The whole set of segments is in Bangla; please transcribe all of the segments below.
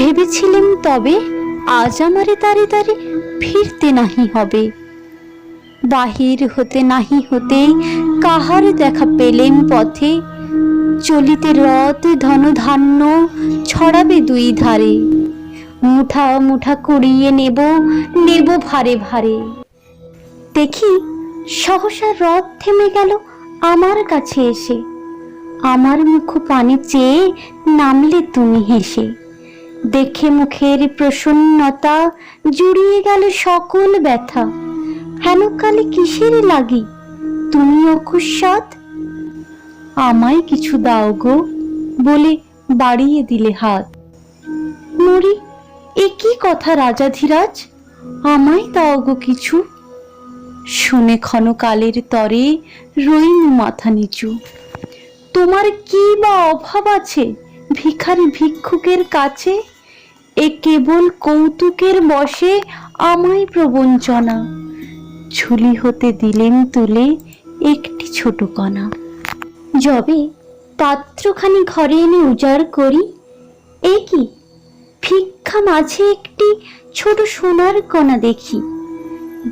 ভেবেছিলেম তবে আজ আমারে তারে তারে ফিরতে নাহি হবে। বাহির হতে নাহি হতেই কাহার দেখা পেলেন পথে, চলিতে রথ ধন ধান্য ছড়াবে দুই ধারে। মুঠা মুঠা কুড়িয়ে নেব নেব ভারে ভারে। দেখি সহসা রথ থেমে গেল আমার কাছে এসে। আমার মুখ পানে চেয়ে নামলে তুমি হেসে। দেখে মুখের প্রসন্নতা জুড়িয়ে গেল সকল ব্যথা। হেন কালে কিসের লাগি? তুমি অকুস্বাদ আমায় কিছু দাও গো, বলে বাড়িয়ে দিলে হাত। মরি, এ কি কথা রাজাধিরাজ আমায় দাও গো কিছু। শুনে ক্ষণকালের তরে রইনু মাথা নিচু। তোমার কি বা অভাব আছে ভিখারি ভিক্ষুকের কাছে? এ কেবল কৌতুকের বসে আমায় প্রবঞ্চনা। ঝুলি হতে দিলেন তুলে একটি ছোট কণা। যবে পাত্রখানি ঘরে এনে উজাড় করি, এ কি? ভিক্ষা মাঝে একটি ছোট সোনার কণা দেখি।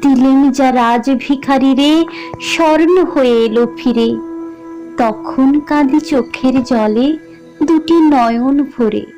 দিলেন যা রাজ ভিখারি রে স্বর্ণ হয়ে এলো ফিরে। তখন কাঁদি চোখের জলে দুটি নয়ন ভরে।